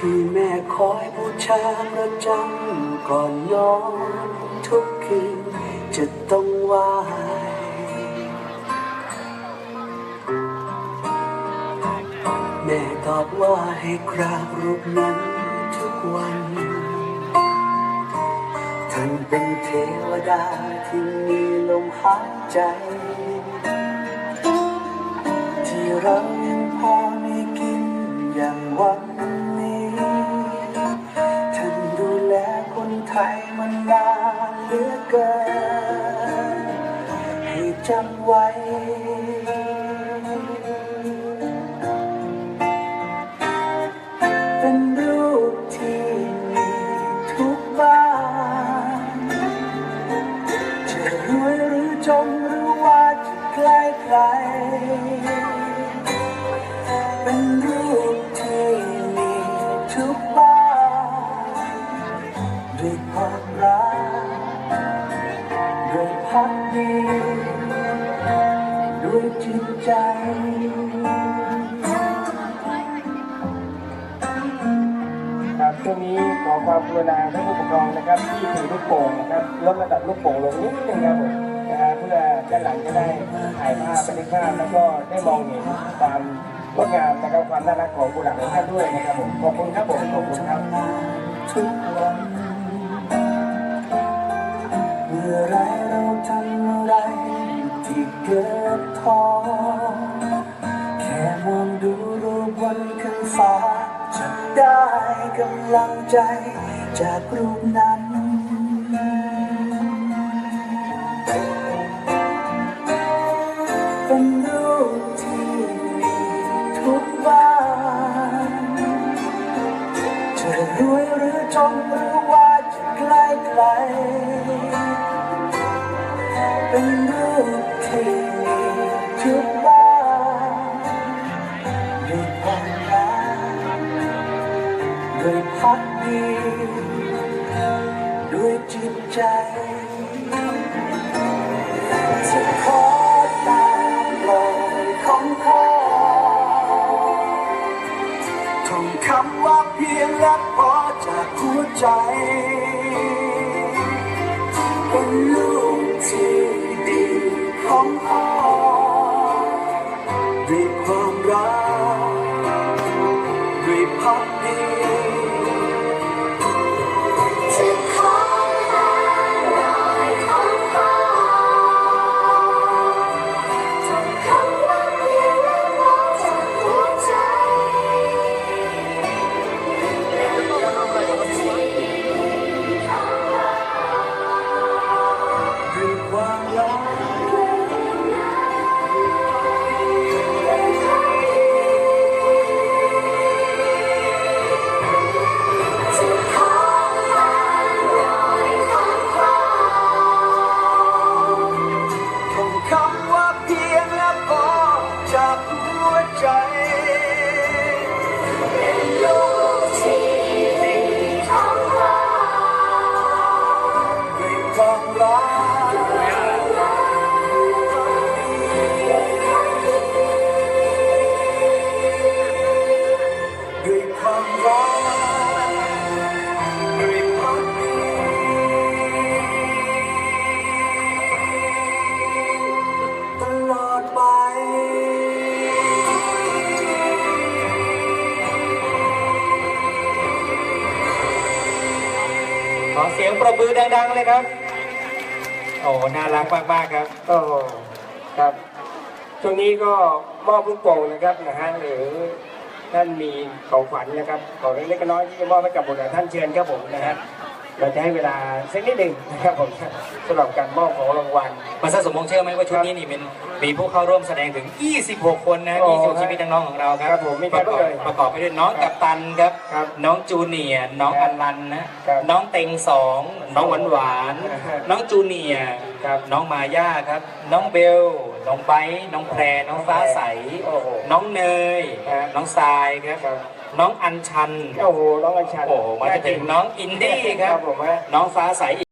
ที่แม่คอยบูชาประจำก่อนนอนทุกคืนจะต้องไหวแม่ตอบว่าให้กราบรูปนั้นทุกวัน ท่านเป็นเทวดาที่มีลมหายใจ ที่เรา เหลือเกินให้จำไว้ เป็นรูปที่มีทุกบ้าน จะรวยหรือจนหรือว่าจะใกล้ไกลเป็นรูปที่มีทุกบ้านด้วยความรัก ช่วงนี้ขอความกรุณาท่านผู้ปกครองนะครับที่ถือลูกโป่งนะครับลดระดับลูกโป่งลงนิดนึงครับผมนะฮะเพื่อด้านหลังจะได้ถ่ายภาพบันทึกภาพแล้วก็ได้มองเห็นความงดงามนะครับความน่ารักของบุหลาของท่านด้วยนะครับผมขอบคุณครับผมขอบคุณครับเมื่อไรเราทำอะไรที่เกิดท้อแค่มองดูรูปบนขึ้นฟ้า ได้กำลังใจจากรูปนั้น เป็นรูปที่มีทุกบ้านจะรวยหรือจนหรือว่าจะไกลไกลเป็นรู ยพักดีด้วยจิตใจจะขอตามรอยของพ่อท่องคำว่าเพียงและพอจากหัวใจเป็นลูกที่ดีของพ่อด้วยความรักด้วยพักดี เสียงปรบมือดังๆเลยครับ โอ้ น่ารักมากๆครับโอ้ครับ ช่วงนี้ก็มอบลูกโป่งนะครับนะฮะหรือท่านมีของขวัญนะครับของเล็กๆน้อยๆที่จะมอบให้กับบุตรท่านเชิญครับผมนะฮะ เราจะให้เวลาสักนิดหนึ่งนะครับผมสำหรับการมอบของรางวัลมาซะสมมงเชื่อไหมว่าชุดนี้นี่เป็นมีผู้เข้าร่วมแสดงถึง 26 คนนะโอ้ที่สู้ชีวิตน้องๆของเราครับครับผมมีใครประกอบบ้างเอ่ยประกอบไปด้วยน้องกัปตันครับครับน้องจูเนียร์น้องครัอบลันนะครับน้องเต็งสองน้องหวานหวานครับน้องจูเนียร์ครับน้องมาย่าครับ น้องเบล น้องไบร์ทน้องแพรน้องฟ้าใส โอ้โหน้องเนย ครับน้องทรายครับ ครับ น้องอัญชัน โอ้โหน้องอัญชันโอ้โหมาจะถึงน้องอินดี้ครับผมฮะ น้องฟ้าใส